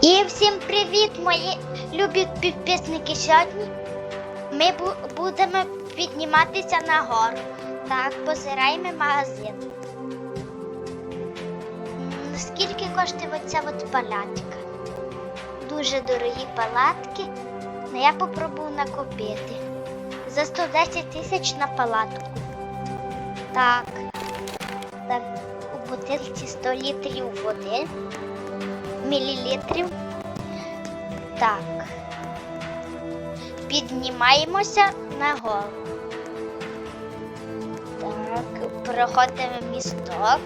І всім привіт, мої любі підписники. Сьогодні ми будемо підніматися на гору. Так, позираємо магазин. Скільки коштує оця от палатка? Дуже дорогі палатки. але я попробую накопити. За 110 тисяч на палатку. Так. Так, у бутилці 100 літрів води мілілітрів. Так. Піднімаємося нагору. Так, проходимо місток.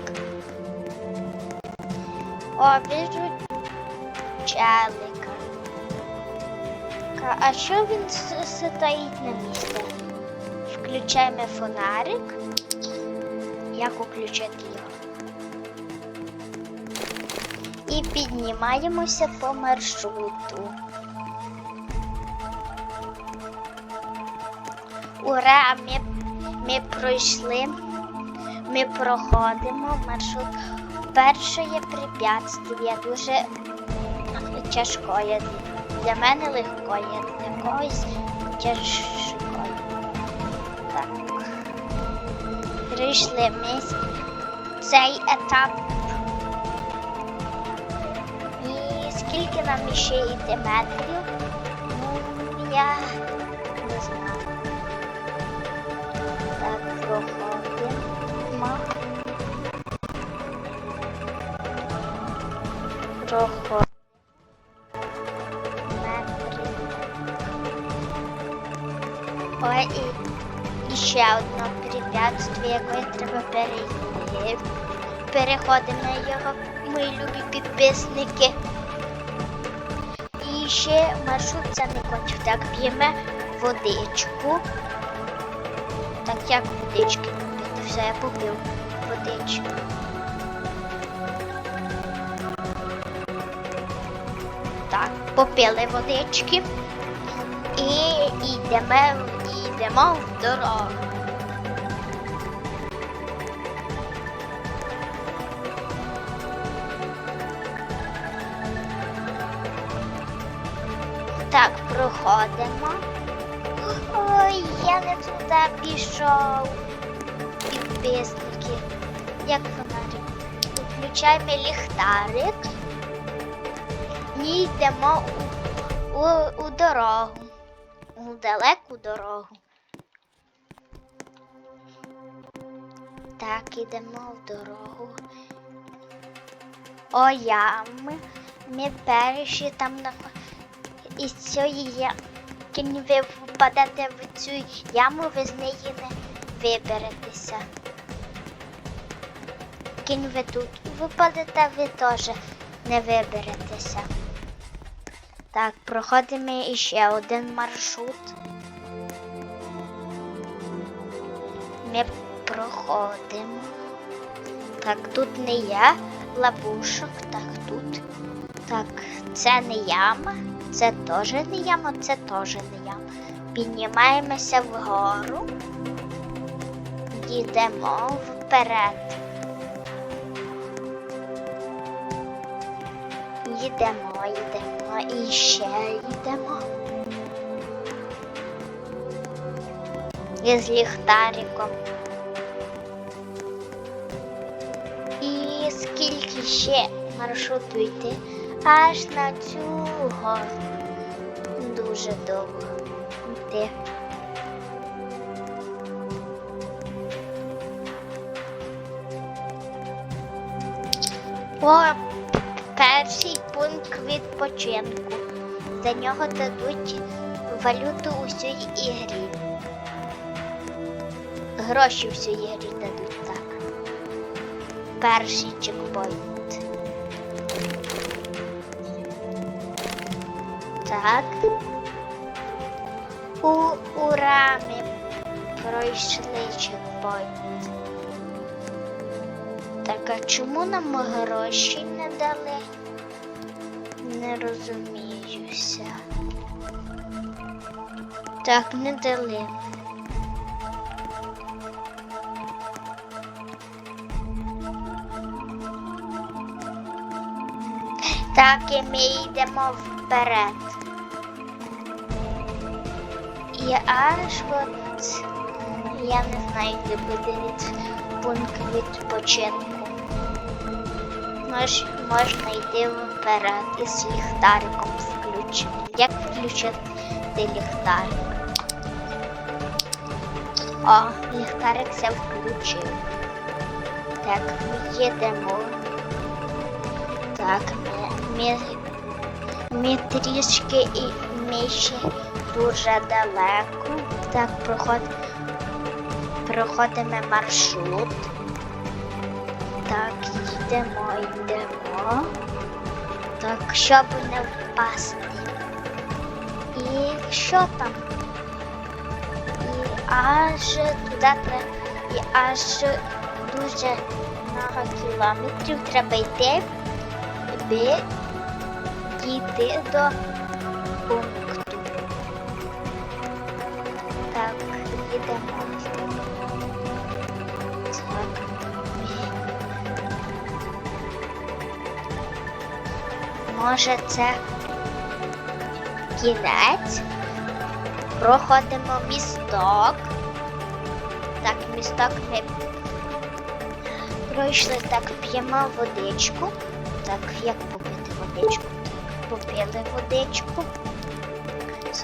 Обіжуть челика. Ка- А що він стоїть на місці? Включаємо фонарик. Як включити його? І піднімаємося по маршруту. Ура! Ми, ми пройшли, ми проходимо маршрут. Перше є препятствие, дуже тяжкое. Для мене легкое, для когось тяжкое. Так. Прийшли ми цей етап скільки нам ще йти метрів? Ну, я не знаю. Так, проходимо. Проходимо. Метри. Ой, і, і ще одне препятствие, яке треба перейти. Переходимо його, мої любі підписники. І ще маршрут це не кончив. Так, п'ємо водичку. Так, як водички попити? Все, я попив водичку. Так, попили водички. І йдемо, йдемо в дорогу. Проходимо. Ой, я не туди пішов. Підписники. Як фонарик. Включаємо ліхтарик. І йдемо у, у, у дорогу. У далеку дорогу. Так, йдемо в дорогу. О, ями. Ми перші там на із цієї ямки ви впадете в цю яму, ви з неї не виберетеся. Кінь ви тут випадете, ви теж не виберетеся. Так, проходимо іще один маршрут. Ми проходимо. Так, тут не є ловушок, так тут. Так, це не яма, це теж не яма, це теж не яма. Піднімаємося вгору, йдемо вперед. Йдемо, йдемо і ще йдемо. І з ліхтариком. І скільки ще маршруту йти? Аж на гору. Дуже довго йти. О, перший пункт відпочинку. За нього дадуть валюту у всій ігрі. Гроші всій ігрі дадуть так. Перший чекпоінт. Так. У ура ми пройшли чекпоінт. Так, а чому нам гроші не дали? Не розуміюся. Так, не дали. Так, і ми йдемо вперед. І аж от я не знаю, де буде від пункт відпочинку. Мож, можна йти вперед із ліхтариком включеним. Як включити ліхтарик? О, ліхтарик все включив. Так, ми їдемо. Так, ми, ми, ми трішки і ми ще дуже далеко. Так, проход, проходимо маршрут. Так, йдемо, йдемо. Так, щоб не впасти. І що там? І аж туди і аж дуже много кілометрів треба йти, аби дійти до Може це кінець. Проходимо місток. Так, місток ми пройшли, так, п'ємо водичку. Так, як попити водичку? Так, попили водичку.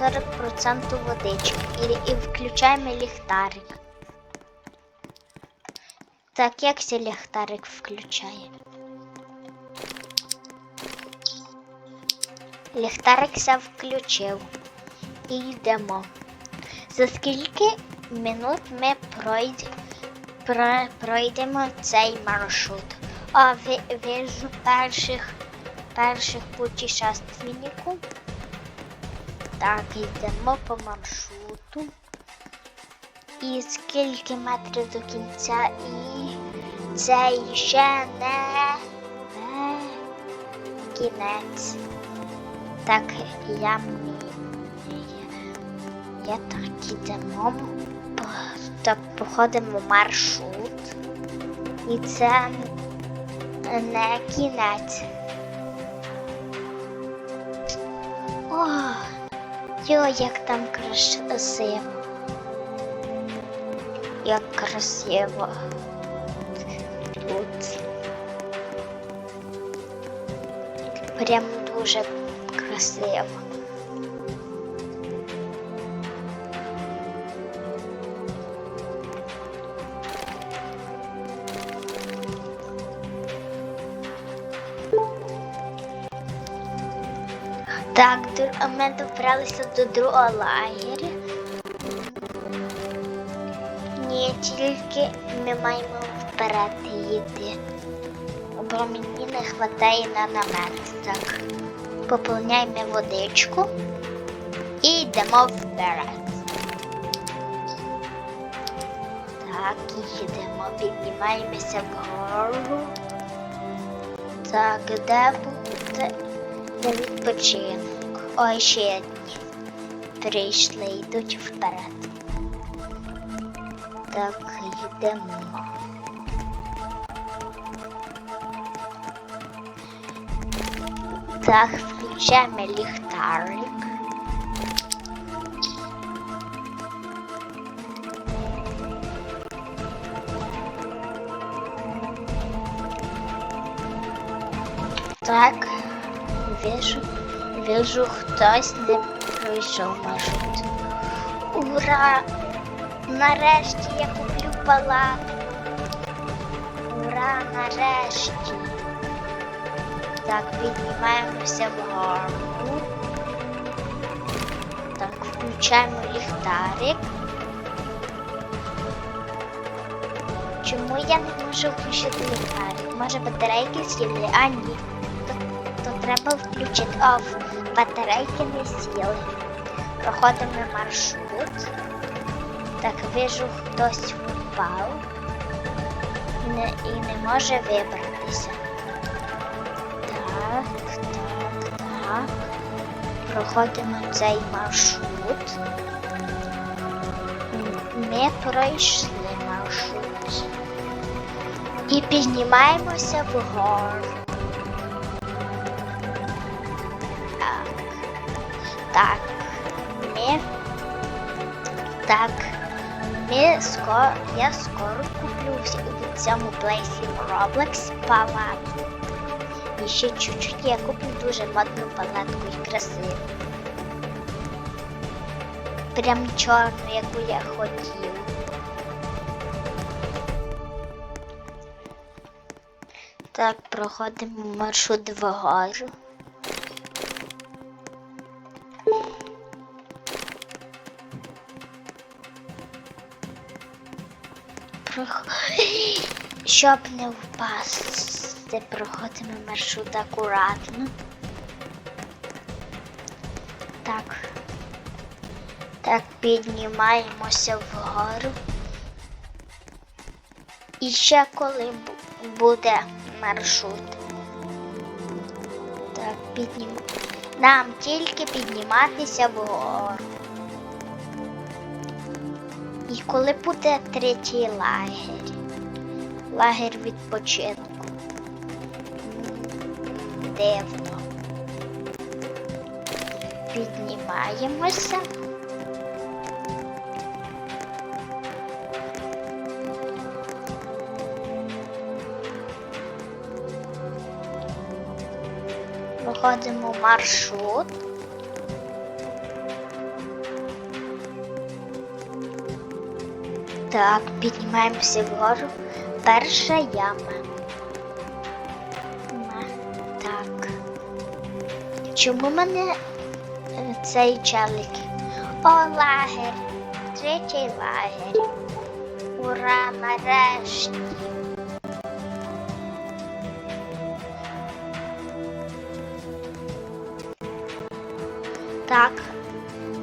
40% водички. І, і включаємо ліхтарик. Так, як цей ліхтарик включає? Ліхтарик все включив. І йдемо. За скільки минут ми пройд... про- пройдемо цей маршрут? А ви, вижу перших перших путешественників. Так, йдемо по маршруту. І скільки метрів до кінця, і це ще не, не кінець. Так, я мі- я так ідемо. Так проходимо маршрут. І це не кінець. Йо, як там красиво. Як красиво. Тут. Прям дуже красиво. Так, ми добралися до другого лагеря. Ні, тільки ми маємо вперед йти. Бо мені не вистачає на намет. Так, поповняємо водичку і йдемо вперед. Так, їдемо, піднімаємося вгору. Так, де буде для відпочинок? Ой, ще одні. Прийшли, йдуть вперед. Так, йдемо. Так, включаємо ліхтарик. Так, вижу, вижу, хтось не пройшов маршрут. Ура! Нарешті я куплю палатку. Ура, нарешті. Так, піднімаємося вгору. Так, включаємо ліхтарик. Чому я не можу включити ліхтарик? Може батарейки сіли? А ні. Треба включити. О, батарейки не сіли. Проходимо маршрут. Так, вижу, хтось впав і не, і не може вибратися. Так, так, так. Проходимо цей маршрут. Ми пройшли маршрут. І піднімаємося вгору. Так, ми. Так. Ми скоро, я скоро куплю в цьому плейсі Roblox палатку. І ще чуть-чуть я куплю дуже модну палатку і красиву. Прям чорну, яку я хотів. Так, проходимо маршрут вгору. Щоб не впасти, проходимо маршрут акуратно. Так. Так, піднімаємося вгору. І ще коли буде маршрут. Так, піднім... Нам тільки підніматися вгору. І коли буде третій лагерь? Лагерь відпочинку. Дивно. Піднімаємося. Проходимо маршрут. Так, піднімаємося вгору. Перша яма. Так. Чому мене е, цей челик? О, лагерь. Третій лагерь. Ура, нарешті. Так,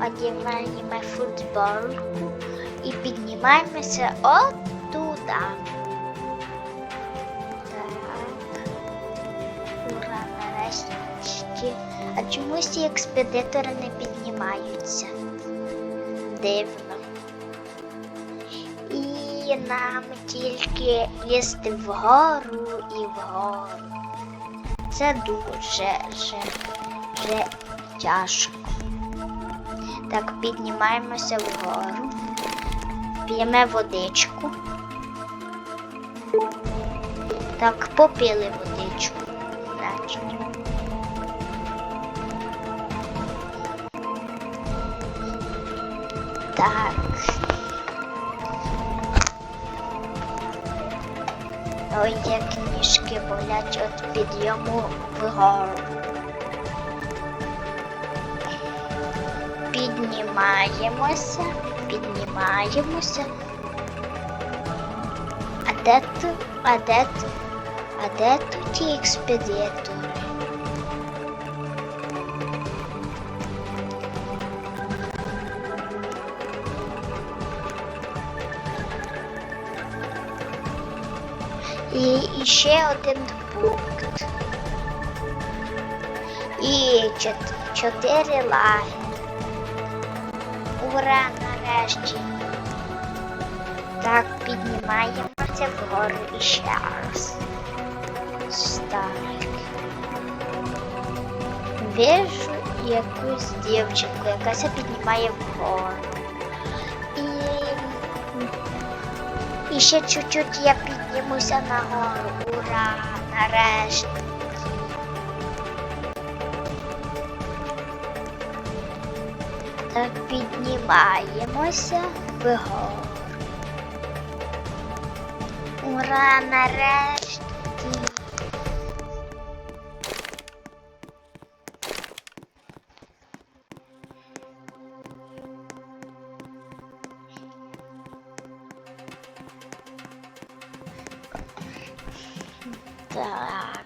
одіваємо футболку і піднімаємося от туди. Чомусь експедитори не піднімаються? Дивно. І нам тільки лізти вгору і вгору. Це дуже же, же тяжко. Так, піднімаємося вгору, п'ємо водичку. Так, попили водичку. Значить. Так. Ой, як ніжки болять від підйому вгору. Піднімаємося, піднімаємося. А де тут, а де тут, а де тут ті експедитори? І, і ще один пункт. І чот- чотири лаги. Ура, нарешті. Так, піднімаємося вгору іще раз. Так. Вижу якусь дівчинку, яка ся піднімає вгору. Ще чуть-чуть я піднімуся нагору. Ура, нарешті. Так, піднімаємося вгору. Ура, нарешті. Так.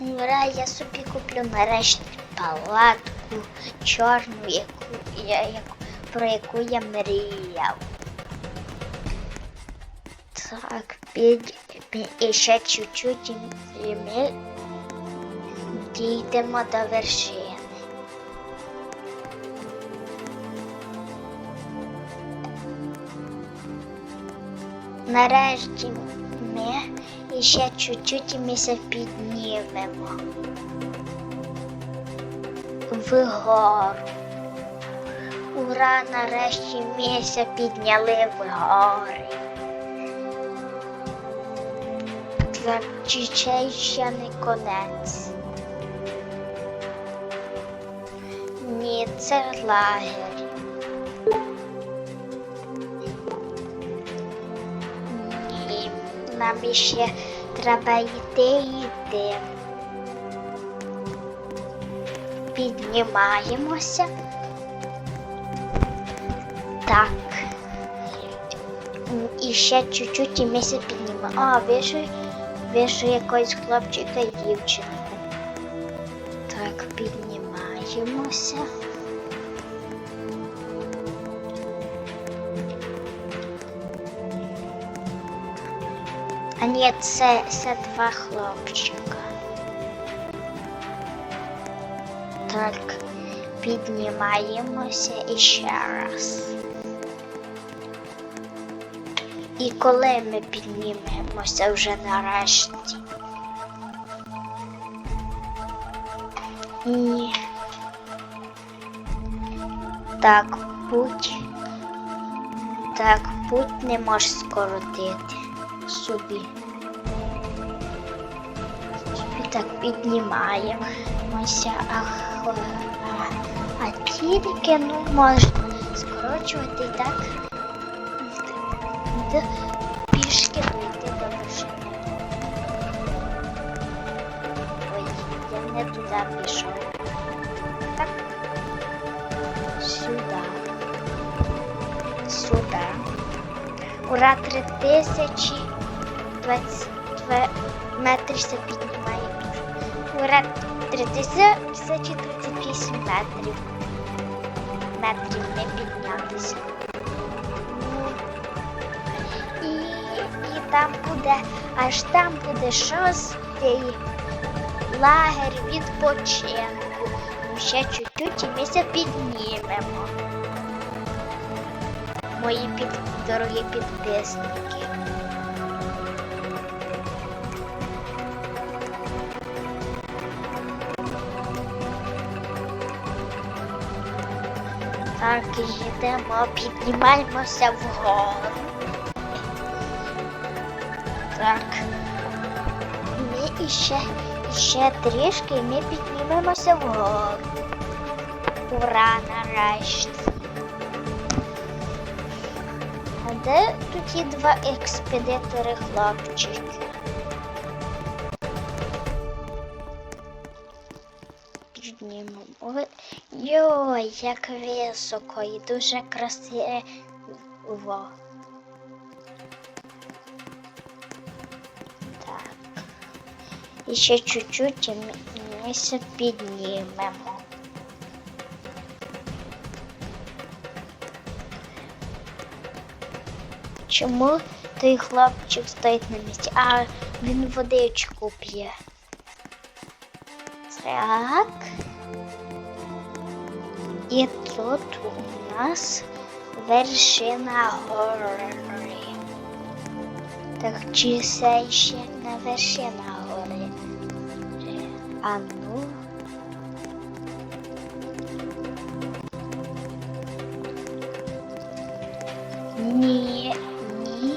Ура, я собі куплю нарешті палатку чорну, яку, я, яку, про яку я мріяв. Так, під, під і ще чуть-чуть і ми дійдемо до вершини. Нарешті ми ще чуть-чуть і ми се піднімемо. вгору. Ура, нарешті місця підняли вгори. Чи ще не конець? Ні, це лагерь. Нам іще треба йти і йти. Піднімаємося. Так. І ще чуть-чуть і ми се піднімаємо. А, вижу, вижу якогось хлопчика і дівчинку. Так, піднімаємося. А ні, це, це два хлопчика. Так, піднімаємося іще раз. І коли ми піднімемося вже нарешті? Ні. Так, путь. Так, путь не можеш скоротити собі. Собі так піднімаємося, а, а, а тільки ну можна скорочувати і так пішки дойти до вершини. Ой, я не туди пішов. Так. Сюди. Сюди. Ура, три тисячі двадцять метрів все піднімає. Ура, три тисячі тридцять вісім метрів. Метрів не піднятися. Ну, І, і там буде, аж там буде шостий лагерь відпочинку. Ще чуть-чуть і ми се піднімемо. Мої під, дорогі підписники. Так, йдемо, піднімаємося вгору. Так. Ми іще, іще трішки і ми піднімемося вгору. Ура, нарешті. А де тут є два експедитори хлопчики? Як високо і дуже красиво. Так. І ще чуть-чуть і ми, ми се піднімемо. Чому той хлопчик стоїть на місці? А він водичку п'є. Так. І тут у нас вершина гори. Так чи це ще не вершина гори? А ну. Ні, ні.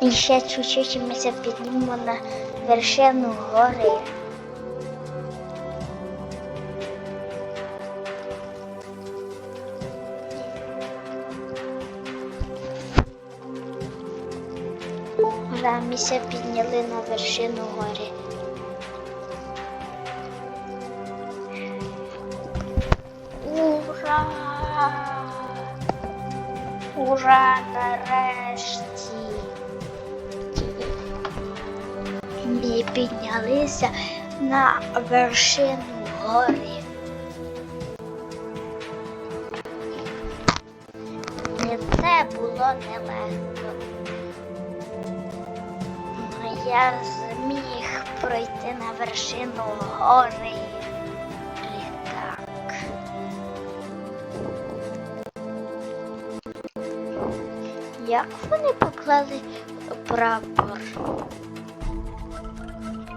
І ще чуть-чуть ми це піднімемо на вершину гори. Ся підняли на вершину гори. Ура! Ура, нарешті! Ми піднялися на вершину гори. І це було нелегко. Я зміг пройти на вершину гори. літак. Як вони поклали прапор?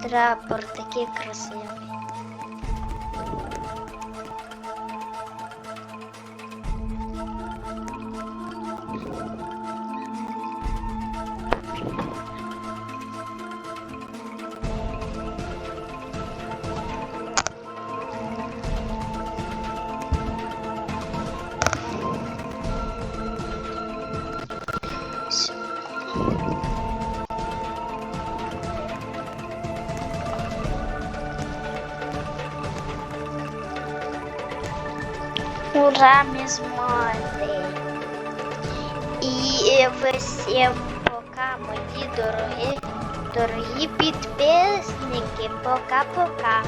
Прапор такий красивий. Змогли. І всім пока, мої дорогі, дорогі підписники. Пока-пока.